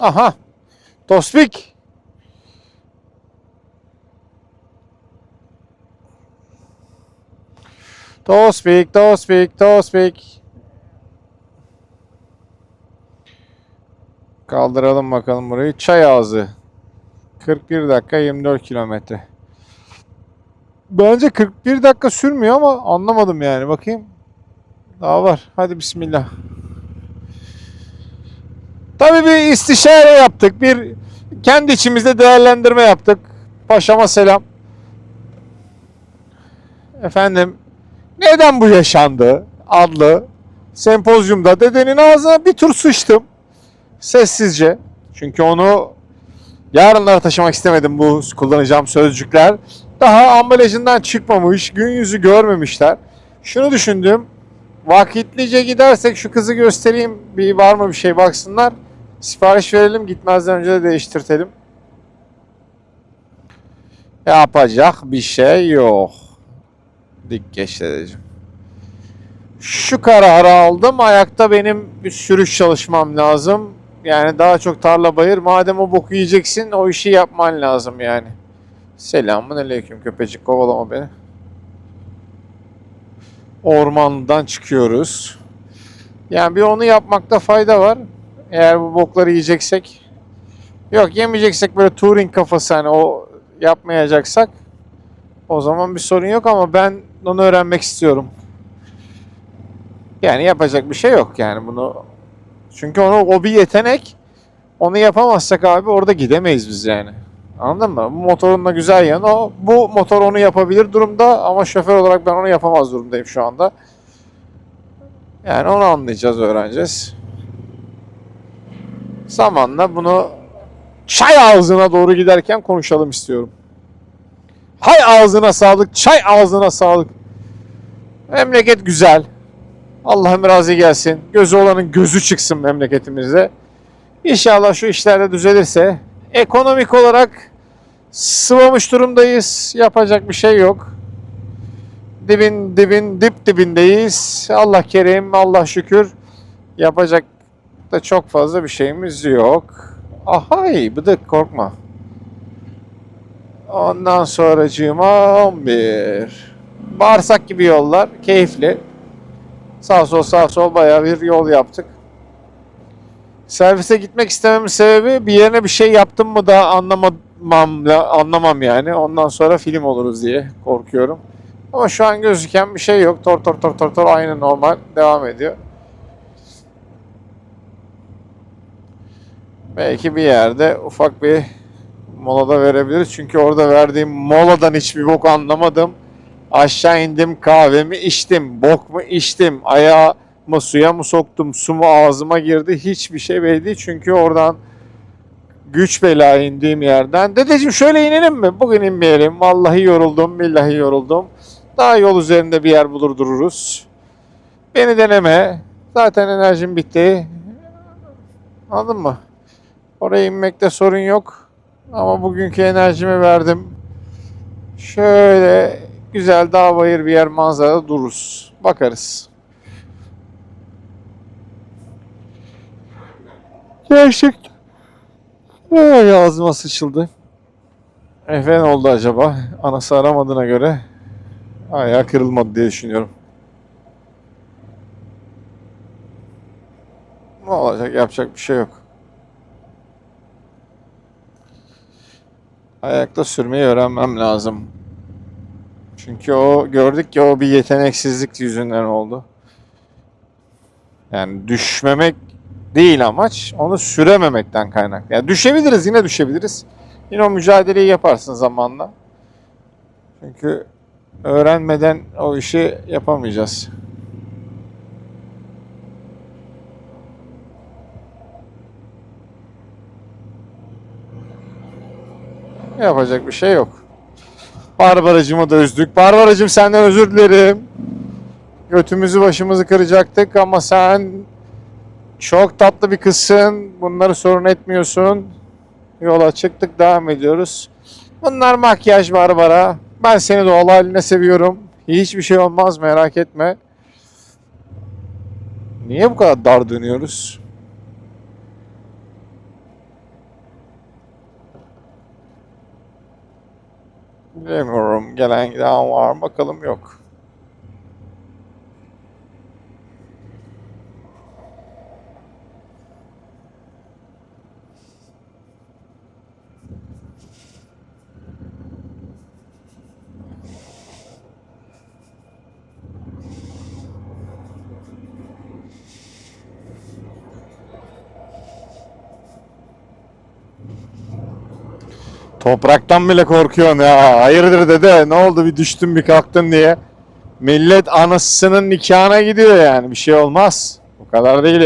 Aha. Tospik. Tospik, Tospik, Tospik. Kaldıralım bakalım burayı. Çay ağzı. 41 dakika 24 kilometre. Bence 41 dakika sürmüyor ama anlamadım yani. Bakayım. Daha var. Hadi bismillah. Tabii bir istişare yaptık. Bir kendi içimizde değerlendirme yaptık. Paşama selam. Efendim neden bu yaşandı adlı sempozyumda dedenin ağzına bir tur sıçtım. Sessizce. Çünkü onu yarınlara taşımak istemedim bu kullanacağım sözcükler. Daha ambalajından çıkmamış, gün yüzü görmemişler. Şunu düşündüm. Vakitlice gidersek şu kızı göstereyim. Bir var mı bir şey baksınlar. Sipariş verelim gitmezden önce de değiştirtelim. Yapacak bir şey yok. Dik geç dedeciğim. Şu kararı aldım. Ayakta benim bir sürüş çalışmam lazım. Yani daha çok tarla bayır. Madem o boku yiyeceksin o işi yapman lazım yani. Selamun aleyküm köpecik kovalama beni. Ormandan çıkıyoruz. Yani bir onu yapmakta fayda var. Eğer bu bokları yiyeceksek. Yok yemeyeceksek böyle touring kafası hani o yapmayacaksak. O zaman bir sorun yok ama ben onu öğrenmek istiyorum. Yani yapacak bir şey yok yani bunu. Çünkü onu o bir yetenek. Onu yapamazsak abi orada gidemeyiz biz yani. Anladın mı? Bu motorun da güzel yanı o. Bu motor onu yapabilir durumda ama şoför olarak ben onu yapamaz durumdayım şu anda. Yani onu anlayacağız, öğreneceğiz. Zamanla bunu çay ağzına doğru giderken konuşalım istiyorum. Hay ağzına sağlık, çay ağzına sağlık. Memleket güzel. Allah'ım razı gelsin. Gözü olanın gözü çıksın memleketimizde. İnşallah şu işler de düzelirse ekonomik olarak sıvamış durumdayız. Yapacak bir şey yok. Dibin dibin dip dibindeyiz. Allah kerim, Allah şükür. Yapacak da çok fazla bir şeyimiz yok. Ahay bıdık korkma. Ondan sonracığıma 11. Bağırsak gibi yollar. Keyifli. Sağ sol sağ sol bayağı bir yol yaptık. Servise gitmek istememin sebebi bir yerine bir şey yaptım mı da anlamam, anlamam yani. Ondan sonra film oluruz diye korkuyorum. Ama şu an gözüken bir şey yok. Tor tor tor tor tor aynı normal devam ediyor. Belki bir yerde ufak bir molada verebiliriz. Çünkü orada verdiğim moladan hiçbir bok anlamadım. Aşağı indim kahvemi içtim. Bok mu içtim? Ayağımı suya mı soktum? Su mu ağzıma girdi? Hiçbir şey belli değil. Çünkü oradan güç bela indiğim yerden. Dedeciğim şöyle inelim mi? Bugün inmeyelim. Vallahi yoruldum. Billahi yoruldum. Daha yol üzerinde bir yer bulur dururuz. Beni deneme. Zaten enerjim bitti. Anladın mı? Oraya inmekte sorun yok. Ama bugünkü enerjimi verdim. Şöyle güzel dağ bayır bir yer manzarada dururuz. Bakarız. Gerçekten. Ay ağzıma sıçıldı. Efe ne oldu acaba? Anası aramadığına göre ayağı kırılmadı diye düşünüyorum. Ne olacak? Yapacak bir şey yok. Ayakta sürmeyi öğrenmem lazım. Çünkü o gördük ki o bir yeteneksizlik yüzünden oldu. Yani düşmemek değil amaç. Onu sürememekten kaynaklı. Yani düşebiliriz yine düşebiliriz. Yine o mücadeleyi yaparsın zamanla. Çünkü öğrenmeden o işi yapamayacağız. Yapacak bir şey yok. Barbaracımı da üzdük. Barbaracım senden özür dilerim. Götümüzü başımızı kıracaktık ama sen çok tatlı bir kızsın. Bunları sorun etmiyorsun. Yola çıktık devam ediyoruz. Bunlar makyaj Barbara. Ben seni doğal haline seviyorum. Hiçbir şey olmaz merak etme. Niye bu kadar dar dönüyoruz? Bilemiyorum. Gelen giden var mı? Bakalım yok. Topraktan bile korkuyorsun ya. Hayırdır dede ne oldu bir düştün bir kalktın diye. Millet anasının nikahına gidiyor yani bir şey olmaz. O kadar değil ya.